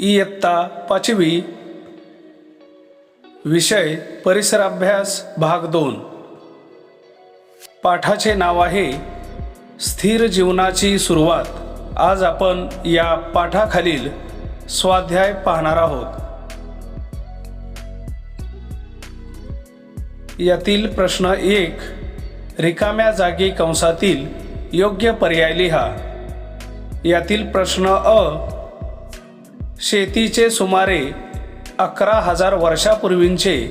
इयत्ता पाचवी विषय परिसराभ्यास भाग दोन. पाठाचे नाव आहे स्थिर जीवनाची सुरुवात आज आपण या पाठाखालील स्वाध्याय पाहणार आहोत यातील प्रश्न एक रिकाम्या जागी कंसातील योग्य पर्याय लिहा. यातील प्रश्न अ. शेतीचे सुमारे अकरा हजार वर्षापूर्वींचे.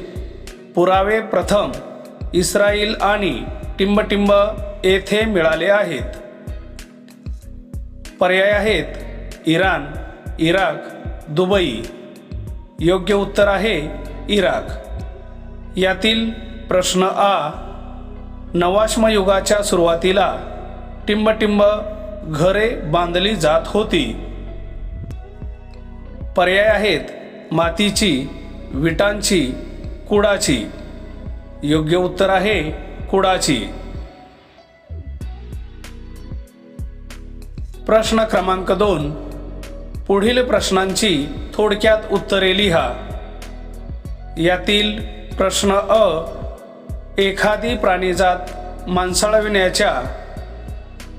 पुरावे प्रथम इस्रायल आणि टिंबटिंब येथे मिळाले आहेत. पर्याय आहेत इराण इराक दुबई. योग्य उत्तर आहे इराक. यातील प्रश्न आ नवाश्मयुगाच्या सुरुवातीला टिंबटिंब घरे बांधली जात होती. पर्याय आहेत मातीची विटांची कुडाची. योग्य उत्तर आहे कुडाची. प्रश्न क्रमांक दोन. पुढील प्रश्नांची थोडक्यात उत्तरे लिहा. यातील प्रश्न अ एखादी प्राणीजात माणसाळविण्याच्या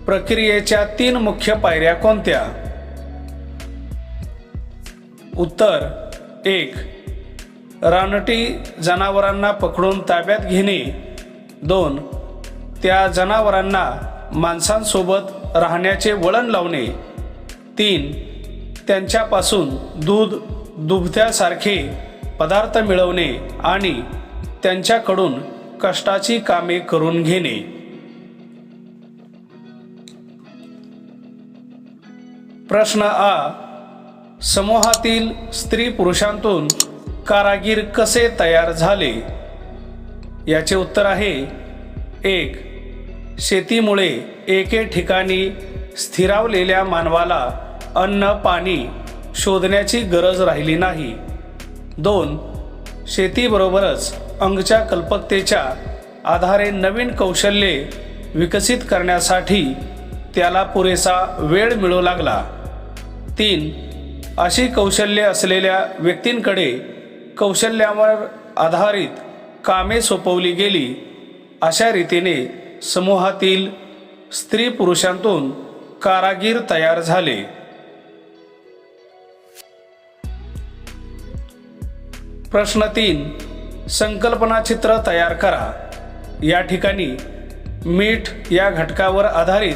प्रक्रियेच्या तीन मुख्य पायऱ्या कोणत्या? उत्तर एक. रानटी जनावरांना पकडून ताब्यात घेणे. दोन. त्या जनावरांना माणसांसोबत राहण्याचे वळण लावणे. तीन. त्यांच्यापासून दूध दुभत्यासारखे पदार्थ मिळवणे आणि त्यांच्याकडून कष्टाची कामे करून घेणे. प्रश्न आ. समूहातील स्त्री पुरुषांतून कारागीर कसे तयार झाले? याचे उत्तर आहे एक. शेतीमुळे एके ठिकाणी स्थिरावलेल्या मानवाला अन्न पाणी शोधण्याची गरज राहिली नाही. दोन. शेतीबरोबरच अंगच्या कल्पकतेच्या आधारे नवीन कौशल्ये विकसित करण्यासाठी त्याला पुरेसा वेळ मिळू लागला. तीन अशी कौशल्ये असलेल्या व्यक्तींकडे कौशल्यावर आधारित कामे सोपवली गेली. अशा रीतीने समूहातील स्त्री पुरुषांतून कारागीर तयार झाले. प्रश्न तीन संकल्पना चित्र तयार करा. या ठिकाणी मीठ या घटकावर आधारित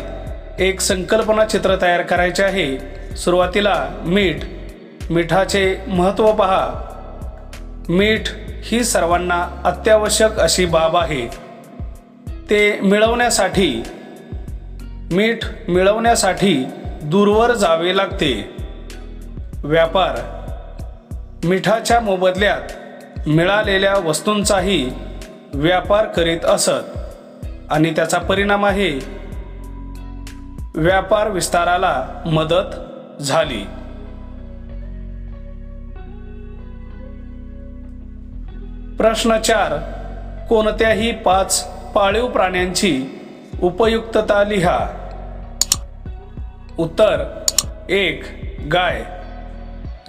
एक संकल्पना चित्र तयार करायचे आहे. सुरुवातीला मीठ मिठाचे महत्त्व पहा. मीठ ही सर्वांना अत्यावश्यक अशी बाब आहे. ते मिळवण्यासाठी मीठ मिळवण्यासाठी दूरवर जावे लागते. व्यापार मिठाच्या मोबदल्यात मिळालेल्या वस्तूंचाही व्यापार करीत असत. आणि त्याचा परिणाम आहे व्यापार विस्ताराला मदत झाली. प्रश्न चार. कोणत्याही पाच पाळीव प्राण्यांची उपयुक्तता लिहा. उत्तर. एक. गाय.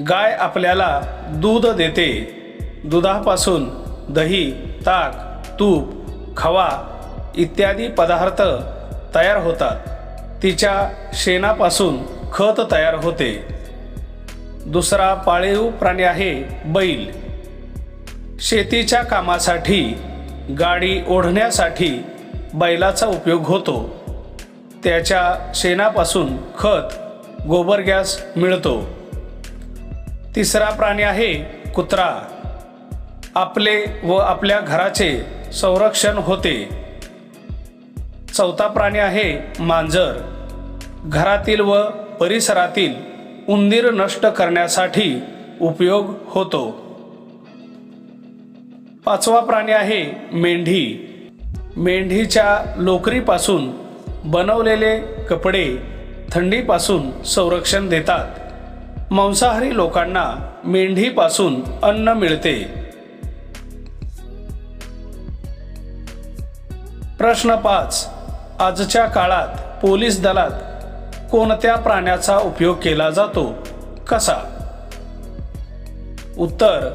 गाय आपल्याला दूध देते. दुधापासून दही ताक तूप खवा इत्यादी पदार्थ तयार होतात. तिच्या शेणापासून खत तयार होते. दुसरा पाळीव प्राणी आहे बैल. शेतीच्या कामासाठी गाडी ओढण्यासाठी बैलाचा उपयोग होतो. त्याच्या शेणापासून खत गोबर गॅस मिळतो. तिसरा प्राणी आहे कुत्रा. आपले व आपल्या घराचे संरक्षण होते. चौथा प्राणी आहे मांजर. घरातील व परिसरातील उंदीर नष्ट करण्यासाठी उपयोग होतो. पाचवा प्राणी आहे मेंढी. मेंढीच्या लोकरीपासून बनवलेले कपडे थंडीपासून संरक्षण देतात. मांसाहारी लोकांना मेंढीपासून अन्न मिळते. प्रश्न पाच. आजच्या काळात पोलीस दलात कोणत्या प्राण्याचा उपयोग केला जातो? कसा? उत्तर.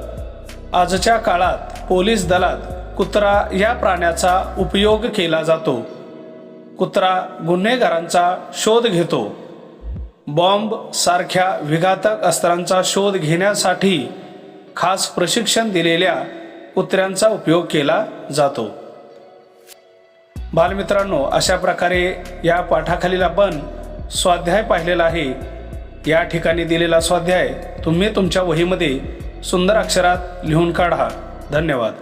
आजच्या काळात पोलीस दलात कुत्रा या प्राण्याचा उपयोग केला जातो. कुत्रा गुन्हेगारांचा शोध घेतो. बॉम्ब सारख्या विघातक अस्त्रांचा शोध घेण्यासाठी खास प्रशिक्षण दिलेल्या कुत्र्यांचा उपयोग केला जातो. बालमित्रांनो अशा प्रकारे या पाठाखालील आपण स्वाध्याय पाहिलेला आहे. या ठिकाणी दिलेला स्वाध्याय तुम्ही तुमच्या वहीमध्ये सुंदर अक्षरात लिहून काढा. धन्यवाद.